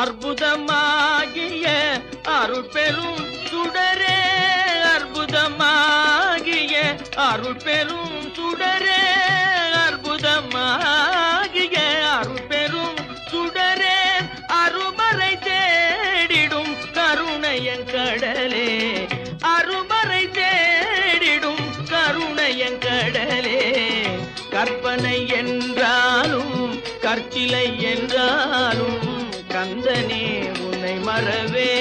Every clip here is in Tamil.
அற்புதமாகிய அருள் பெரும் சுடரே அற்புதமாகிய அருள் பெரும் சுடரே அற்புதமாகிய அருள் பெரும் சுடரே அருமறை தேடிடும் கருணையன் கடலே அருமறை தேடிடும் கருணையன் கடலே. கற்பனை என்றாலும் கற்சிலை என்றாலும் கந்தனே உன்னை மறவே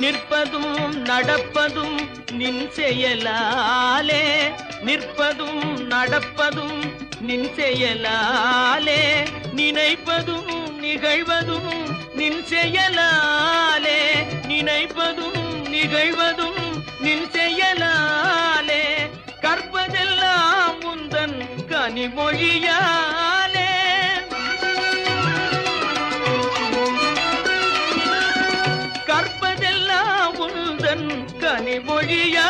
நிற்பதும் நடப்பதும் நின் செயலாலே. நிற்பதும் நடப்பதும் நின் செயலாலே. நினைப்பதும் நிகழ்வதும் நின் செயலா நினைப்பதும் நிகழ்வதும் நின் செயலாலே. கற்பதெல்லாம் முந்தன் கனிமொழியாலே. கற்பதெல்லாம் முந்தன் கனிமொழியா